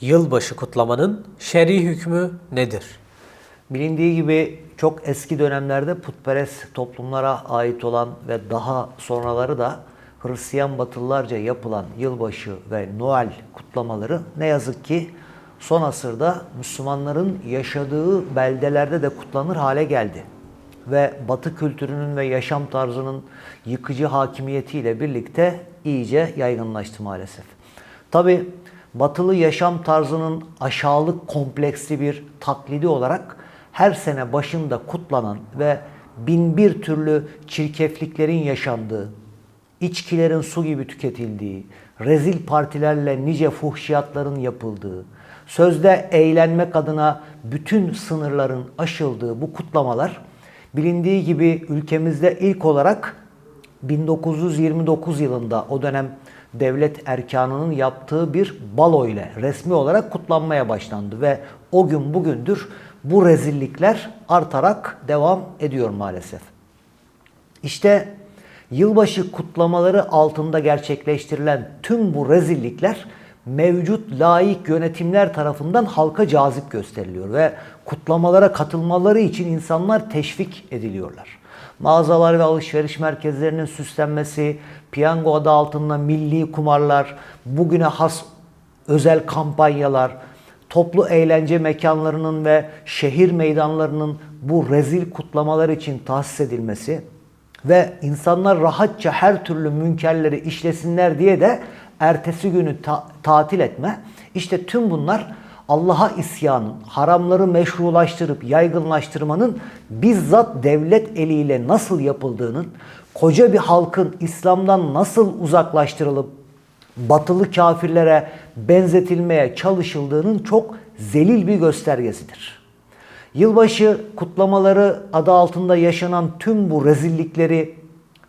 Yılbaşı kutlamanın şer'i hükmü nedir? Bilindiği gibi çok eski dönemlerde putperest toplumlara ait olan ve daha sonraları da Hristiyan Batılılarca yapılan yılbaşı ve Noel kutlamaları ne yazık ki son asırda Müslümanların yaşadığı beldelerde de kutlanır hale geldi. Ve Batı kültürünün ve yaşam tarzının yıkıcı hakimiyetiyle birlikte iyice yaygınlaştı maalesef. Tabi batılı yaşam tarzının aşağılık kompleksli bir taklidi olarak her sene başında kutlanan ve bin bir türlü çirkefliklerin yaşandığı, içkilerin su gibi tüketildiği, rezil partilerle nice fuhşiyatların yapıldığı, sözde eğlenmek adına bütün sınırların aşıldığı bu kutlamalar bilindiği gibi ülkemizde ilk olarak 1929 yılında o dönem devlet erkanının yaptığı bir balo ile resmi olarak kutlanmaya başlandı ve o gün bugündür bu rezillikler artarak devam ediyor maalesef. İşte yılbaşı kutlamaları altında gerçekleştirilen tüm bu rezillikler mevcut laik yönetimler tarafından halka cazip gösteriliyor ve kutlamalara katılmaları için insanlar teşvik ediliyorlar. Mağazalar ve alışveriş merkezlerinin süslenmesi, piyango adı altında milli kumarlar, bugüne has özel kampanyalar, toplu eğlence mekanlarının ve şehir meydanlarının bu rezil kutlamalar için tahsis edilmesi ve insanlar rahatça her türlü münkerleri işlesinler diye de ertesi günü ta- tatil etme. İşte tüm bunlar Allah'a isyanın, haramları meşrulaştırıp yaygınlaştırmanın bizzat devlet eliyle nasıl yapıldığının, koca bir halkın İslam'dan nasıl uzaklaştırılıp batılı kafirlere benzetilmeye çalışıldığının çok zelil bir göstergesidir. Yılbaşı kutlamaları adı altında yaşanan tüm bu rezillikleri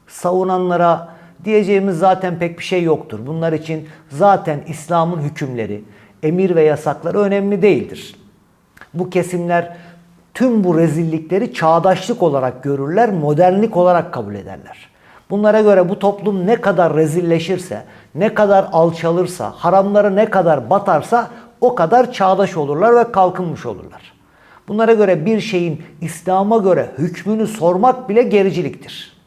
savunanlara diyeceğimiz zaten pek bir şey yoktur. Bunlar için zaten İslam'ın hükümleri, emir ve yasakları önemli değildir. Bu kesimler tüm bu rezillikleri çağdaşlık olarak görürler, modernlik olarak kabul ederler. Bunlara göre bu toplum ne kadar rezilleşirse, ne kadar alçalırsa, haramları ne kadar batarsa o kadar çağdaş olurlar ve kalkınmış olurlar. Bunlara göre bir şeyin İslam'a göre hükmünü sormak bile gericiliktir.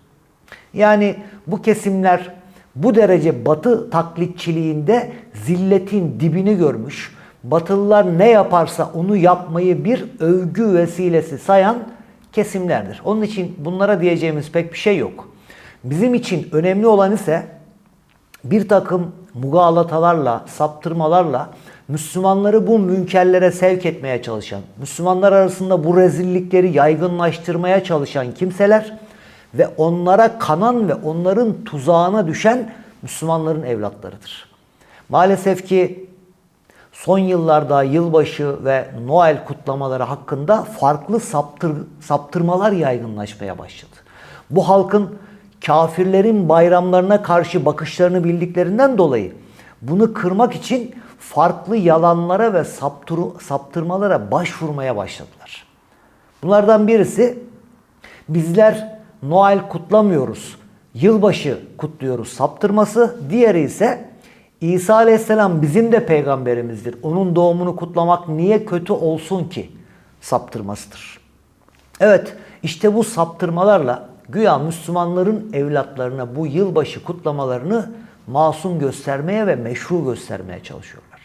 Yani bu kesimler bu derece batı taklitçiliğinde zilletin dibini görmüş, batılılar ne yaparsa onu yapmayı bir övgü vesilesi sayan kesimlerdir. Onun için bunlara diyeceğimiz pek bir şey yok. Bizim için önemli olan ise bir takım mugalatalarla, saptırmalarla Müslümanları bu münkerlere sevk etmeye çalışan, Müslümanlar arasında bu rezillikleri yaygınlaştırmaya çalışan kimseler ve onlara kanan ve onların tuzağına düşen Müslümanların evlatlarıdır. Maalesef ki son yıllarda yılbaşı ve Noel kutlamaları hakkında farklı saptır, saptırmalar yaygınlaşmaya başladı. Bu halkın kafirlerin bayramlarına karşı bakışlarını bildiklerinden dolayı bunu kırmak için farklı yalanlara ve saptır, saptırmalara başvurmaya başladılar. Bunlardan birisi bizler Noel kutlamıyoruz, yılbaşı kutluyoruz saptırması. Diğeri ise İsa Aleyhisselam bizim de peygamberimizdir. Onun doğumunu kutlamak niye kötü olsun ki saptırmasıdır. Evet işte bu saptırmalarla güya Müslümanların evlatlarına bu yılbaşı kutlamalarını masum göstermeye ve meşru göstermeye çalışıyorlar.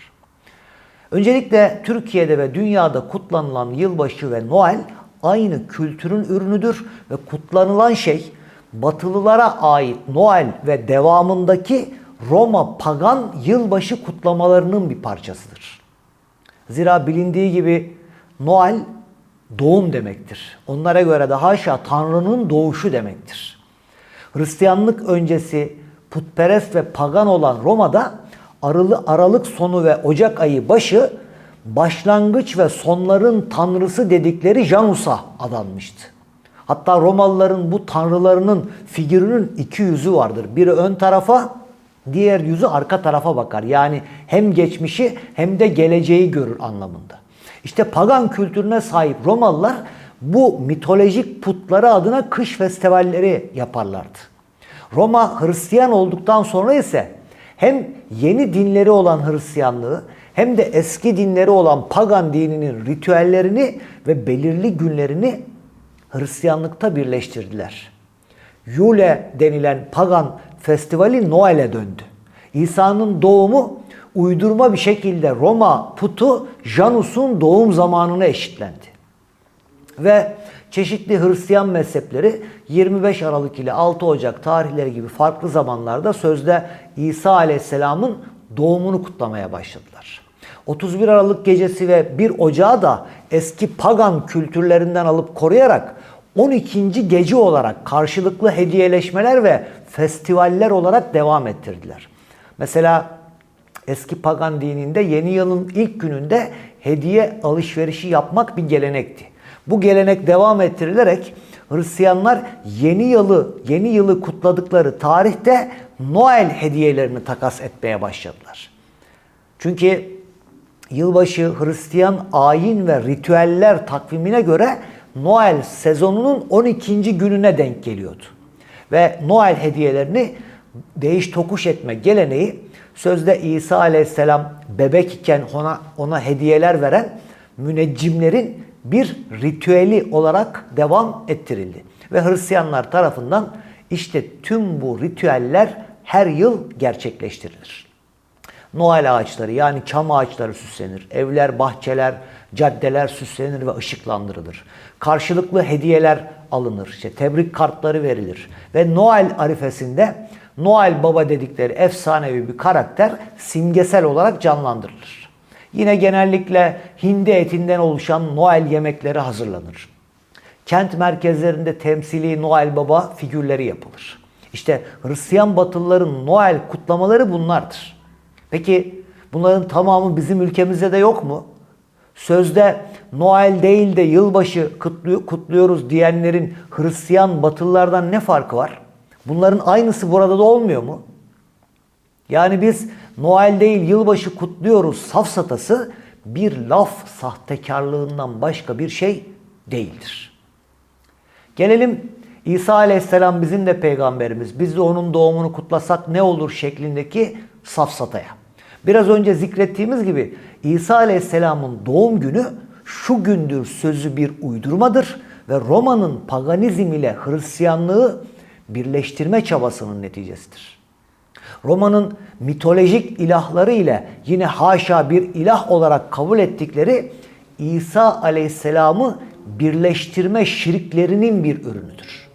Öncelikle Türkiye'de ve dünyada kutlanılan yılbaşı ve Noel aynı kültürün ürünüdür ve kutlanılan şey Batılılara ait Noel ve devamındaki Roma pagan yılbaşı kutlamalarının bir parçasıdır. Zira bilindiği gibi Noel doğum demektir. Onlara göre de haşa Tanrı'nın doğuşu demektir. Hristiyanlık öncesi putperest ve pagan olan Roma'da Aralı, Aralık sonu ve Ocak ayı başı başlangıç ve sonların tanrısı dedikleri Janus'a adanmıştı. Hatta Romalıların bu tanrılarının figürünün iki yüzü vardır. Biri ön tarafa, diğer yüzü arka tarafa bakar. Yani hem geçmişi hem de geleceği görür anlamında. İşte pagan kültürüne sahip Romalılar bu mitolojik putları adına kış festivalleri yaparlardı. Roma Hristiyan olduktan sonra ise hem yeni dinleri olan Hristiyanlığı hem de eski dinleri olan pagan dininin ritüellerini ve belirli günlerini Hristiyanlıkta birleştirdiler. Yule denilen pagan festivali Noel'e döndü. İsa'nın doğumu uydurma bir şekilde Roma putu Janus'un doğum zamanına eşitlendi. Ve çeşitli Hristiyan mezhepleri 25 Aralık ile 6 Ocak tarihleri gibi farklı zamanlarda sözde İsa Aleyhisselam'ın doğumunu kutlamaya başladılar. 31 Aralık gecesi ve 1 Ocağı da eski pagan kültürlerinden alıp koruyarak 12. gece olarak karşılıklı hediyeleşmeler ve festivaller olarak devam ettirdiler. Mesela eski pagan dininde yeni yılın ilk gününde hediye alışverişi yapmak bir gelenekti. Bu gelenek devam ettirilerek Hristiyanlar yeni yılı yeni yılı kutladıkları tarihte Noel hediyelerini takas etmeye başladılar. Çünkü yılbaşı Hristiyan ayin ve ritüeller takvimine göre Noel sezonunun 12. gününe denk geliyordu. Ve Noel hediyelerini değiş tokuş etme geleneği sözde İsa Aleyhisselam bebek iken ona, ona hediyeler veren müneccimlerin bir ritüeli olarak devam ettirildi. Ve Hristiyanlar tarafından işte tüm bu ritüeller her yıl gerçekleştirilir. Noel ağaçları yani çam ağaçları süslenir. Evler, bahçeler, caddeler süslenir ve ışıklandırılır. Karşılıklı hediyeler alınır. İşte tebrik kartları verilir. Ve Noel arifesinde Noel Baba dedikleri efsanevi bir karakter simgesel olarak canlandırılır. Yine genellikle hindi etinden oluşan Noel yemekleri hazırlanır. Kent merkezlerinde temsili Noel Baba figürleri yapılır. İşte Hristiyan Batılıların Noel kutlamaları bunlardır. Peki bunların tamamı bizim ülkemizde de yok mu? Sözde Noel değil de yılbaşı kutluyoruz diyenlerin Hristiyan Batılılardan ne farkı var? Bunların aynısı burada da olmuyor mu? Yani biz Noel değil yılbaşı kutluyoruz safsatası bir laf sahtekarlığından başka bir şey değildir. Gelelim İsa Aleyhisselam bizim de peygamberimiz. Biz de onun doğumunu kutlasak ne olur şeklindeki safsataya. Biraz önce zikrettiğimiz gibi İsa Aleyhisselam'ın doğum günü şu gündür sözü bir uydurmadır ve Roma'nın paganizm ile Hristiyanlığı birleştirme çabasının neticesidir. Roma'nın mitolojik ilahları ile yine haşa bir ilah olarak kabul ettikleri İsa Aleyhisselam'ı birleştirme şirklerinin bir ürünüdür.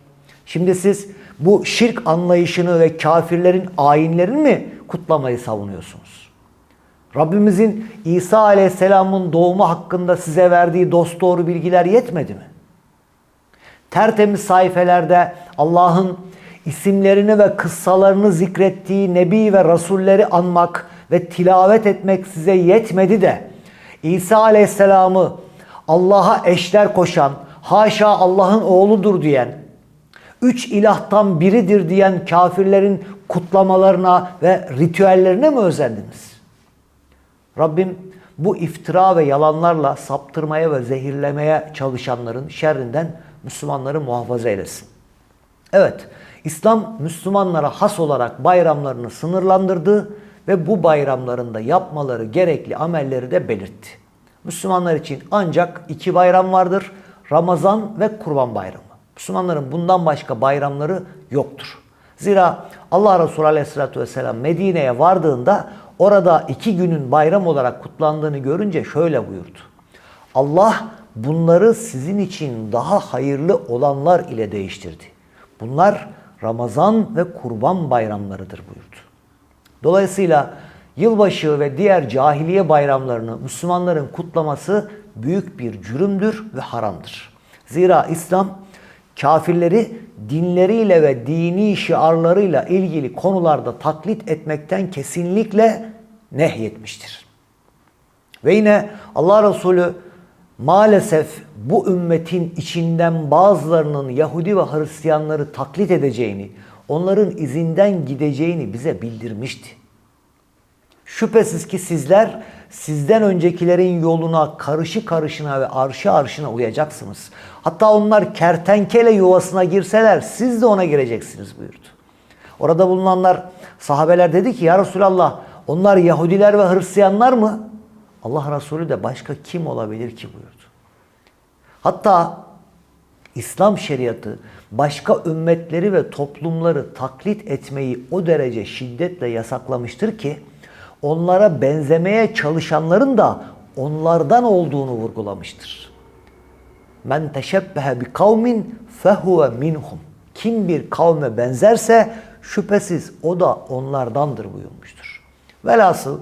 Şimdi siz bu şirk anlayışını ve kafirlerin ayinlerini mi kutlamayı savunuyorsunuz? Rabbimizin İsa Aleyhisselam'ın doğumu hakkında size verdiği dosdoğru bilgiler yetmedi mi? Tertemiz sayfelerde Allah'ın isimlerini ve kıssalarını zikrettiği nebi ve rasulleri anmak ve tilavet etmek size yetmedi de İsa Aleyhisselam'ı Allah'a eşler koşan, haşa Allah'ın oğludur diyen, üç ilahtan biridir diyen kafirlerin kutlamalarına ve ritüellerine mi özendiniz? Rabbim bu iftira ve yalanlarla saptırmaya ve zehirlemeye çalışanların şerrinden Müslümanları muhafaza eylesin. Evet, İslam Müslümanlara has olarak bayramlarını sınırlandırdı ve bu bayramlarında yapmaları gerekli amelleri de belirtti. Müslümanlar için ancak iki bayram vardır. Ramazan ve Kurban Bayramı. Müslümanların bundan başka bayramları yoktur. Zira Allah Resulü Aleyhisselatü Vesselam Medine'ye vardığında orada iki günün bayram olarak kutlandığını görünce şöyle buyurdu. Allah bunları sizin için daha hayırlı olanlar ile değiştirdi. Bunlar Ramazan ve Kurban bayramlarıdır buyurdu. Dolayısıyla yılbaşı ve diğer cahiliye bayramlarını Müslümanların kutlaması büyük bir cürümdür ve haramdır. Zira İslam kafirleri dinleriyle ve dini şiarlarıyla ilgili konularda taklit etmekten kesinlikle nehyetmiştir. Ve yine Allah Resulü maalesef bu ümmetin içinden bazılarının Yahudi ve Hristiyanları taklit edeceğini, onların izinden gideceğini bize bildirmişti. Şüphesiz ki sizler sizden öncekilerin yoluna karışı karışına ve arşı arşına uyacaksınız. Hatta onlar kertenkele yuvasına girseler siz de ona gireceksiniz buyurdu. Orada bulunanlar sahabeler dedi ki ya Resulallah onlar Yahudiler ve Hristiyanlar mı? Allah Resulü de başka kim olabilir ki buyurdu. Hatta İslam şeriatı başka ümmetleri ve toplumları taklit etmeyi o derece şiddetle yasaklamıştır ki onlara benzemeye çalışanların da onlardan olduğunu vurgulamıştır. Men teşebbehe bi kavmin fehuve minhum. Kim bir kavme benzerse şüphesiz o da onlardandır buyurmuştur. Velhasıl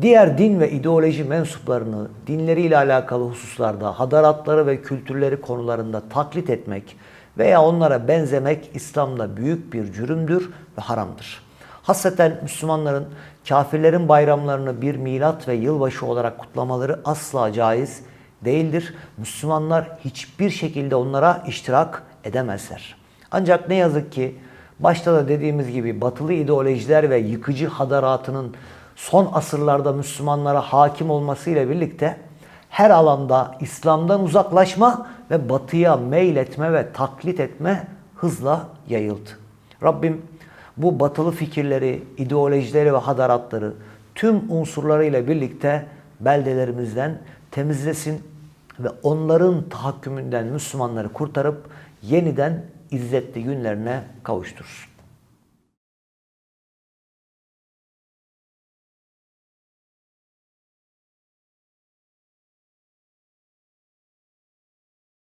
diğer din ve ideoloji mensuplarını dinleriyle alakalı hususlarda, hadaratları ve kültürleri konularında taklit etmek veya onlara benzemek İslam'da büyük bir cürümdür ve haramdır. Hasreten Müslümanların kafirlerin bayramlarını bir milat ve yılbaşı olarak kutlamaları asla caiz değildir. Müslümanlar hiçbir şekilde onlara iştirak edemezler. Ancak ne yazık ki başta da dediğimiz gibi batılı ideolojiler ve yıkıcı hadaratının son asırlarda Müslümanlara hakim olmasıyla birlikte her alanda İslam'dan uzaklaşma ve batıya meyletme ve taklit etme hızla yayıldı. Rabbim bu batılı fikirleri, ideolojileri ve hadaratları tüm unsurlarıyla birlikte beldelerimizden temizlesin ve onların tahakkümünden Müslümanları kurtarıp yeniden izzetli günlerine kavuşturur.